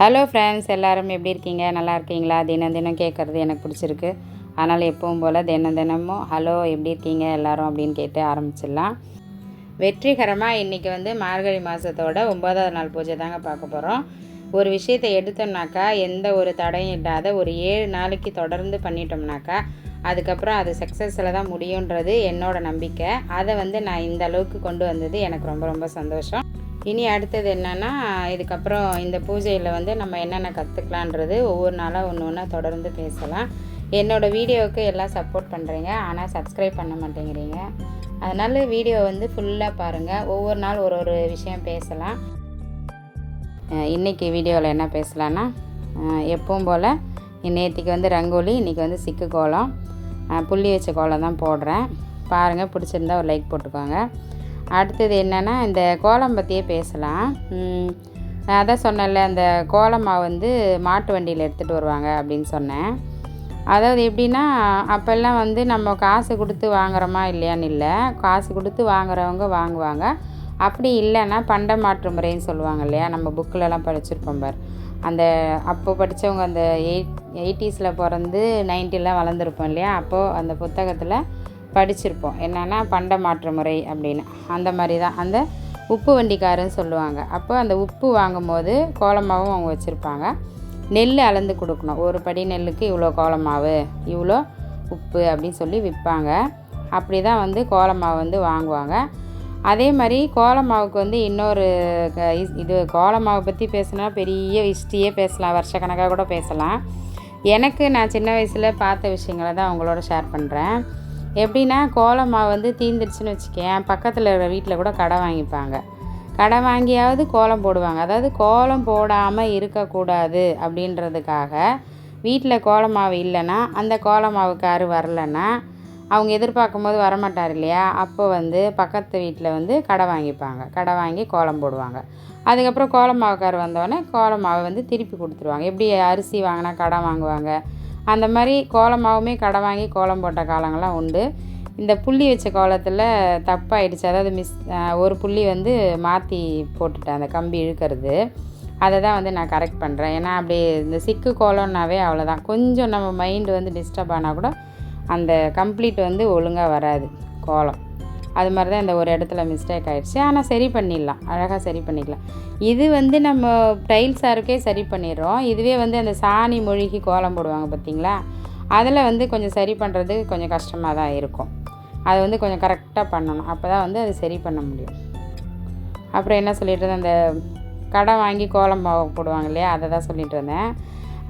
Hello friends எல்லாரும் எப்படி இருக்கீங்க? நல்லா இருக்கீங்களா? தினம் தினம் கேட்குறது எனக்கு பிடிச்சிருக்கு. அதனால் எப்பவும் போல் தினம் தினமும் ஹலோ எப்படி இருக்கீங்க? எல்லோரும் அப்படின்னு கேட்டு ஆரம்பிச்சிடலாம். வெற்றிகரமாக இன்றைக்கி வந்து மார்கழி மாதத்தோட ஒன்பதாவது நாள் பூஜை தாங்க பார்க்க போகிறோம் ஒரு விஷயத்தை எடுத்தோம்னாக்கா எந்த ஒரு தடையும் இல்லாத ஒரு ஏழு நாளைக்கு தொடர்ந்து பண்ணிட்டோம்னாக்கா அதுக்கப்புறம் அது சக்ஸஸில் தான் முடியுன்றது என்னோடய நம்பிக்கை. அதை வந்து நான் இந்த அளவுக்கு கொண்டு வந்தது எனக்கு ரொம்ப ரொம்ப சந்தோஷம். இனி அடுத்தது என்னென்னா இதுக்கப்புறம் இந்த பூஜையில் வந்து நம்ம என்னென்ன கற்றுக்கலான்றது ஒவ்வொரு நாளாக ஒன்று ஒன்றா தொடர்ந்து பேசலாம். என்னோடய வீடியோவுக்கு எல்லாம் சப்போர்ட் பண்ணுறீங்க ஆனால் சப்ஸ்கிரைப் பண்ண மாட்டேங்கிறீங்க. அதனால் வீடியோ வந்து ஃபுல்லாக பாருங்கள் ஒவ்வொரு நாள் ஒரு ஒரு விஷயம் பேசலாம். இன்றைக்கி வீடியோவில் என்ன பேசலான்னா எப்பவும் போல் நேற்றுக்கு வந்து ரங்கோலி இன்றைக்கி வந்து சிக்கு கோலம். புள்ளி வச்ச கோலம் தான் போடுறேன். பாருங்கள் பிடிச்சிருந்தா ஒரு லைக் போட்டுக்கோங்க. அடுத்தது என்னென்னா இந்த கோலம் பற்றியே பேசலாம். நான் அதான் சொன்னேன்ல அந்த கோலம் வந்து மாட்டு வண்டியில் எடுத்துகிட்டு வருவாங்க அப்படின்னு சொன்னேன். அதாவது எப்படின்னா அப்போல்லாம் வந்து நம்ம காசு கொடுத்து வாங்குறோமா இல்லையான்னு இல்லை. காசு கொடுத்து வாங்குறவங்க வாங்குவாங்க. அப்படி இல்லைன்னா பண்ட மாற்று முறைன்னு சொல்லுவாங்க இல்லையா? நம்ம புக்கிலலாம் படிச்சிருப்போம் பார். அந்த அப்போ படித்தவங்க அந்த எயிட் எயிட்டிஸில் பிறந்து நைன்ட்டிலாம் வளர்ந்துருப்போம் இல்லையா? அப்போது அந்த புத்தகத்தில் படிச்சிருப்போம். என்னென்னா பண்ட மாற்று முறை அப்படின்னு. அந்த மாதிரி தான் அந்த உப்பு வண்டிக்காரன்னு சொல்லுவாங்க. அப்போ அந்த உப்பு வாங்கும்போது கோலமாவும் அவங்க வச்சுருப்பாங்க. நெல் அளந்து கொடுக்கணும். ஒரு படி நெல்லுக்கு இவ்வளோ கோலமாவு இவ்வளோ உப்பு அப்படின்னு சொல்லி விற்பாங்க. அப்படி தான் வந்து கோலமாவு வந்து வாங்குவாங்க. அதே மாதிரி கோலமாவுக்கு வந்து இன்னொரு க- இஸ்- இது கோலமாவை பற்றி பேசினா பெரிய ஹிஸ்ட்ரியே பேசலாம். வருஷக்கணக்காக கூட பேசலாம். எனக்கு நான் சின்ன வயசில் பார்த்த விஷயங்களை தான் அவங்களோட ஷேர் பண்ணுறேன் எப்படின்னா கோலமாவு வந்து தீந்துருச்சுன்னு வச்சுக்கேன் பக்கத்தில் இருக்கிற வீட்டில் கூட கடை வாங்கிப்பாங்க. கடை வாங்கியாவது கோலம் போடுவாங்க. அதாவது கோலம் போடாமல் இருக்கக்கூடாது அப்படின்றதுக்காக வீட்டில் கோலமாவு இல்லைன்னா அந்த கோலமாவுக்காரு வரலன்னா அவங்க எதிர்பார்க்கும் போது வரமாட்டார் இல்லையா? அப்போ வந்து பக்கத்து வீட்டில் வந்து கடை வாங்கிப்பாங்க. கடை வாங்கி கோலம் போடுவாங்க. அதுக்கப்புறம் கோலமாவுக்கார் வந்தோடனே கோலமாவை வந்து திருப்பி கொடுத்துருவாங்க. எப்படி அரிசி வாங்கினா கடை வாங்குவாங்க? அந்த மாதிரி கோலமாவுமே கடை வாங்கி கோலம் போட்ட காலங்கள்லாம் உண்டு. இந்த புள்ளி வச்ச கோலத்தில் தப்பாயிடுச்சு. அதாவது மிஸ் ஒரு புள்ளி வந்து மாற்றி போட்டுட்டேன் அந்த கம்பி இழுக்கிறது. அதை தான் வந்து நான் கரெக்ட் பண்ணுறேன் ஏன்னா அப்படி இந்த சிக்கு கோலம்னாவே அவ்வளோதான் கொஞ்சம் நம்ம மைண்டு வந்து டிஸ்டர்ப் ஆனால் கூட அந்த கம்ப்ளீட் வந்து ஒழுங்காக வராது கோலம். அது மாதிரி தான் இந்த ஒரு இடத்துல மிஸ்டேக் ஆகிடுச்சு ஆனால் சரி பண்ணிடலாம். அழகாக சரி பண்ணிக்கலாம். இது வந்து நம்ம டைல்ஸ் சாருக்கே சரி பண்ணிடுறோம். இதுவே வந்து அந்த சாணி மொழிகி கோலம் போடுவாங்க பார்த்தீங்களா? அதில் வந்து கொஞ்சம் சரி பண்ணுறது கொஞ்சம் கஷ்டமாக தான் இருக்கும். அது வந்து கொஞ்சம் கரெக்டாக பண்ணணும். அப்போ தான் வந்து அது சரி பண்ண முடியும். அப்புறம் என்ன சொல்லிட்டு இருந்தேன்? அந்த கடை வாங்கி கோலம் போடுவாங்க இல்லையா? அதை தான் சொல்லிட்டு இருந்தேன்.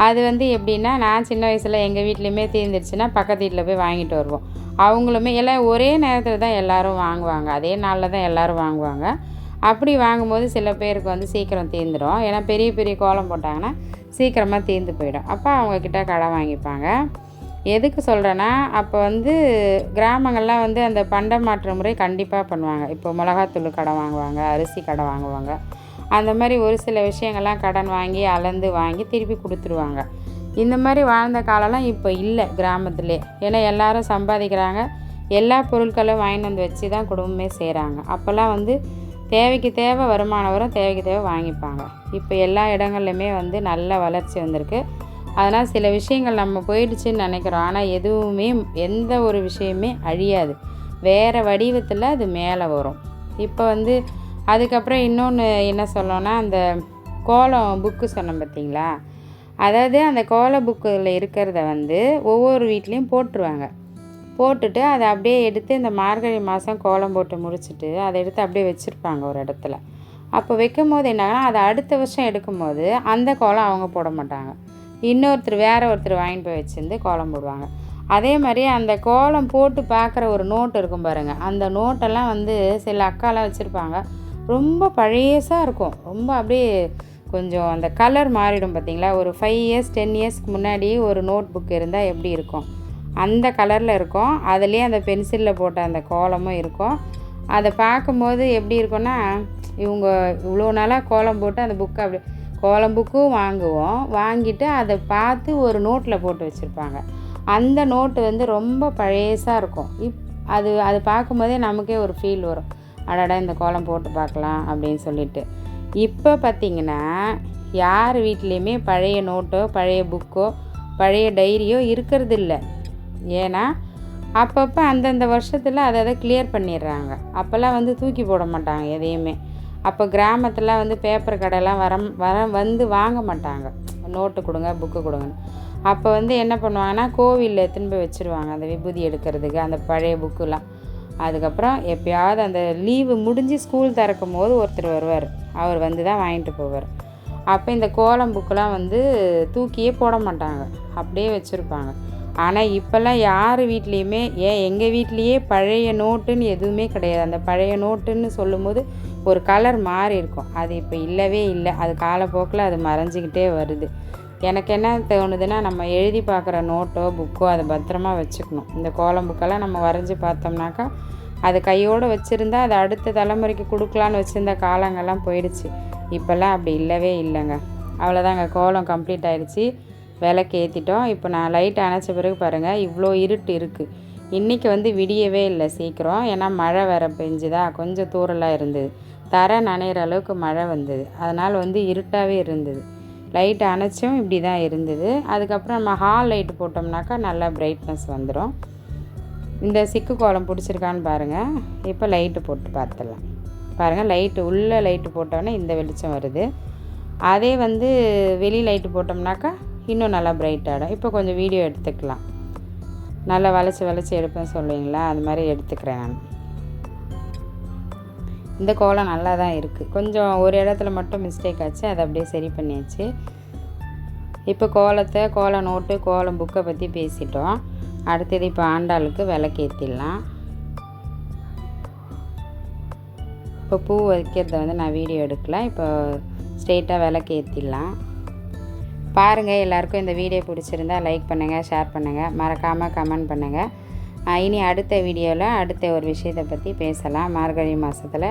அது வந்து எப்படின்னா நான் சின்ன வயசில் எங்கள் வீட்லேயுமே தீர்ந்துருச்சுன்னா பக்கத்து வீட்டில் போய் வாங்கிட்டு வருவோம். அவங்களுமே எல்லாம் ஒரே நேரத்தில் தான் எல்லோரும் வாங்குவாங்க. அதே நாளில் தான் எல்லோரும் வாங்குவாங்க. அப்படி வாங்கும்போது சில பேருக்கு வந்து சீக்கிரம் தீர்ந்துடும் ஏன்னா பெரிய பெரிய கோலம் போட்டாங்கன்னா சீக்கிரமாக தீர்ந்து போயிடும். அப்போ அவங்கக்கிட்ட கடை வாங்கிப்பாங்க. எதுக்கு சொல்கிறேன்னா அப்போ வந்து கிராமங்கள்லாம் வந்து அந்த பண்ட மாற்று முறை கண்டிப்பாக பண்ணுவாங்க. இப்போ மிளகாத்தூள் கடை வாங்குவாங்க அரிசி கடை வாங்குவாங்க. அந்த மாதிரி ஒரு சில விஷயங்கள்லாம் கடன் வாங்கி அளந்து வாங்கி திருப்பி கொடுத்துருவாங்க. இந்த மாதிரி வாழ்ந்த காலம்லாம் இப்போ இல்லை கிராமத்துலேயே ஏன்னா எல்லாரும் சம்பாதிக்கிறாங்க. எல்லா பொருட்களும் வாங்கிட்டு வந்து வச்சு தான் குடும்பமே செய்கிறாங்க அப்போல்லாம் வந்து தேவைக்கு தேவை வருமானம் வரும் தேவைக்கு தேவை வாங்கிப்பாங்க. இப்போ எல்லா இடங்கள்லையுமே வந்து நல்ல வளர்ச்சி வந்திருக்கு. அதனால் சில விஷயங்கள் நம்ம போயிடுச்சுன்னு நினைக்கிறோம். ஆனால் எதுவுமே எந்த ஒரு விஷயமே அழியாது. வேறு வடிவத்தில் அது மேலே வரும். இப்போ வந்து அதுக்கப்புறம் இன்னொன்று என்ன சொல்லணும்னா அந்த கோலம் புக்கு சொன்னேன் பார்த்தீங்களா? அதாவது அந்த கோல புக்கில் இருக்கிறத வந்து ஒவ்வொரு வீட்லேயும் போட்டுருவாங்க. போட்டுட்டு அதை அப்படியே எடுத்து இந்த மார்கழி மாதம் கோலம் போட்டு முடிச்சுட்டு அதை எடுத்து அப்படியே வச்சுருப்பாங்க ஒரு இடத்துல. அப்போ வைக்கும் போது என்னாங்கன்னா அதை அடுத்த வருஷம் எடுக்கும்போது அந்த கோலம் அவங்க போட மாட்டாங்க. இன்னொருத்தர் வேற ஒருத்தர் வாங்கிட்டு போய் வச்சுருந்து கோலம் போடுவாங்க. அதே மாதிரி அந்த கோலம் போட்டு பார்க்குற ஒரு நோட் இருக்கும் பாருங்கள் அந்த நோட்டெல்லாம் வந்து சில அக்காலாம் வச்சுருப்பாங்க. ரொம்ப பழையசாக இருக்கும். ரொம்ப அப்படியே கொஞ்சம் அந்த கலர் மாறிடும் பார்த்தீங்களா ஒரு ஃபைவ் இயர்ஸ் டென் இயர்ஸ்க்கு முன்னாடி ஒரு நோட் புக் இருந்தால் எப்படி இருக்கும்? அந்த கலரில் இருக்கும். அதுலேயே அந்த பென்சிலில் போட்ட அந்த கோலமும் இருக்கும். அதை பார்க்கும்போது எப்படி இருக்கும்னா இவங்க இவ்வளோ நாளாக கோலம் போட்டு அந்த புக்கை அப்படி கோலம் புக்கும் வாங்குவோம். வாங்கிட்டு அதை பார்த்து ஒரு நோட்டில் போட்டு வச்சுருப்பாங்க. அந்த நோட்டு வந்து ரொம்ப பழையசாக இருக்கும். இப் அது அது பார்க்கும்போதே நமக்கே ஒரு ஃபீல் வரும். அடடா இந்த கோலம் போட்டு பார்க்கலாம் அப்படின்னு சொல்லிட்டு. இப்போ பார்த்தீங்கன்னா யார் வீட்லேயுமே பழைய நோட்டோ பழைய புக்கோ பழைய டைரியோ இருக்கிறது இல்லை ஏன்னா அப்பப்போ அந்தந்த வருஷத்தில் அதை அதை கிளியர் பண்ணிடுறாங்க. அப்போல்லாம் வந்து தூக்கி போட மாட்டாங்க எதையுமே. அப்போ கிராமத்தில் வந்து பேப்பர் கடையெல்லாம் வர வர வந்து வாங்க மாட்டாங்க. நோட்டு கொடுங்க புக்கு கொடுங்கன்னு. அப்போ வந்து என்ன பண்ணுவாங்கன்னா கோவிலில் எடுத்துன்னு போய் வச்சுருவாங்க. அந்த விபூதி எடுக்கிறதுக்கு அந்த பழைய புக்குலாம் அதுக்கப்புறம் எப்பயாவது அந்த லீவு முடிஞ்சு ஸ்கூல் திறக்கும் போது ஒருத்தர் வருவார். அவர் வந்து தான் வாங்கிட்டு போவார். அப்போ இந்த கோலம் புக்கெலாம் வந்து தூக்கியே போட மாட்டாங்க. அப்படியே வச்சுருப்பாங்க. ஆனால் இப்போல்லாம் யார் வீட்லேயுமே ஏன் எங்கள் வீட்லேயே பழைய நோட்டுன்னு எதுவுமே கிடையாது. அந்த பழைய நோட்டுன்னு சொல்லும்போது ஒரு கலர் மாறி இருக்கும் அது இப்போ இல்லவே இல்லை. அது காலப்போக்கில் அது மறைஞ்சிக்கிட்டே வருது. எனக்கு என்ன தோணுதுன்னா நம்ம எழுதி பார்க்குற நோட்டோ புக்கோ அதை பத்திரமா வச்சுக்கணும். இந்த கோலம் புக்கெல்லாம் நம்ம வரைஞ்சி பார்த்தோம்னாக்கா அது கையோடு வச்சுருந்தா அது அடுத்த தலைமுறைக்கு கொடுக்கலான்னு வச்சுருந்த காலங்கள்லாம் போயிடுச்சு. இப்போல்லாம் அப்படி இல்லவே இல்லைங்க. அவ்வளோதாங்க. கோலம் கம்ப்ளீட் ஆகிடுச்சி விளக்கு ஏற்றிட்டோம் இப்போ நான் லைட் அணைச்ச பிறகு பாருங்கள் இவ்வளோ இருட்டு இருக்குது இன்றைக்கி வந்து விடியவே இல்லை சீக்கிரம். ஏன்னா மழை வேற பெஞ்சுதா. கொஞ்சம் தூரலாக இருந்தது. தர நனைகிற அளவுக்கு மழை வந்தது. அதனால் வந்து இருட்டாகவே இருந்தது. லைட் அணைச்சும் இப்படி தான் இருந்தது. அதுக்கப்புறம் நம்ம ஹால் லைட்டு போட்டோம்னாக்கா நல்லா பிரைட்னஸ் வந்துடும் இந்த சிக்கு கோலம் பிடிச்சிருக்கான்னு பாருங்கள் இப்போ லைட்டு போட்டு பார்த்துடலாம். பாருங்கள் லைட்டு உள்ளே லைட்டு போட்டோன்னே இந்த வெளிச்சம் வருது. அதே வந்து வெளி லைட்டு போட்டோம்னாக்கா இன்னும் நல்லா பிரைட் ஆகிடும் இப்போ கொஞ்சம் வீடியோ எடுத்துக்கலாம். நல்லா வளைச்சி வளைச்சி எடுப்பேன்னு சொல்லுவீங்களா அது மாதிரி எடுத்துக்கிறேன் நான். இந்த கோலம் நல்லா தான் இருக்குது கொஞ்சம் ஒரு இடத்துல மட்டும் மிஸ்டேக் ஆச்சு அதை அப்படியே சரி பண்ணியாச்சு. இப்போ கோலத்தை கோல நோட்டு கோலம் புக்கை பற்றி பேசிட்டோம். அடுத்தது இப்போ ஆண்டாளுக்கு விளக்கேற்றிடலாம் இப்போ பூ வைக்கிறத வந்து நான் வீடியோ எடுக்கலாம் இப்போ ஸ்ட்ரெயிட்டாக விளக்கு ஏற்றிடலாம் பாருங்கள் எல்லாருக்கும் இந்த வீடியோ பிடிச்சிருந்தா லைக் பண்ணுங்கள் ஷேர் பண்ணுங்கள் மறக்காமல் கமெண்ட் பண்ணுங்கள் இனி அடுத்த வீடியோவில் அடுத்த ஒரு விஷயத்தை பற்றி பேசலாம். மார்கழி மாதத்தில்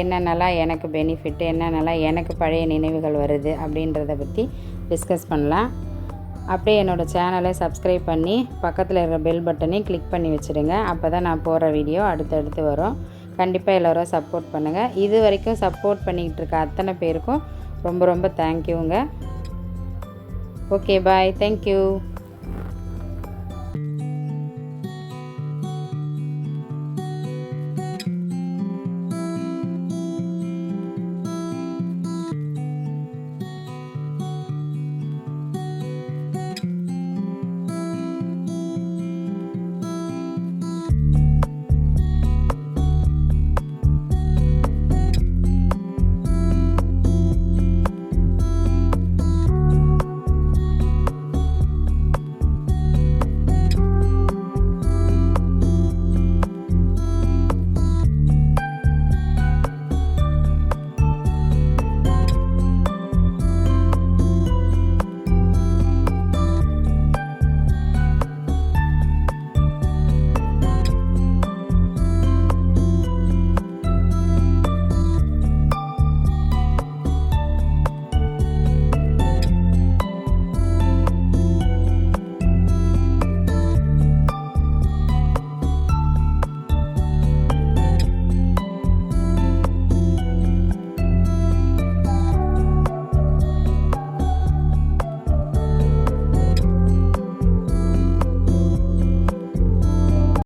என்னென்னலாம் எனக்கு பெனிஃபிட் என்னென்னலாம் எனக்கு பழைய நினைவுகள் வருது அப்படின்றத பற்றி டிஸ்கஸ் பண்ணலாம். அப்படியே என்னோடய சேனலை சப்ஸ்கிரைப் பண்ணி பக்கத்தில் இருக்கிற பெல் பட்டனையும் கிளிக் பண்ணி வச்சுடுங்க. அப்போ தான் நான் போகிற வீடியோ அடுத்தடுத்து வரும். கண்டிப்பாக எல்லோரும் சப்போர்ட் பண்ணுங்கள் இது வரைக்கும் சப்போர்ட் பண்ணிக்கிட்டு இருக்க அத்தனை பேருக்கும் ரொம்ப ரொம்ப தேங்க்யூங்க ஓகே பாய் தேங்க்யூ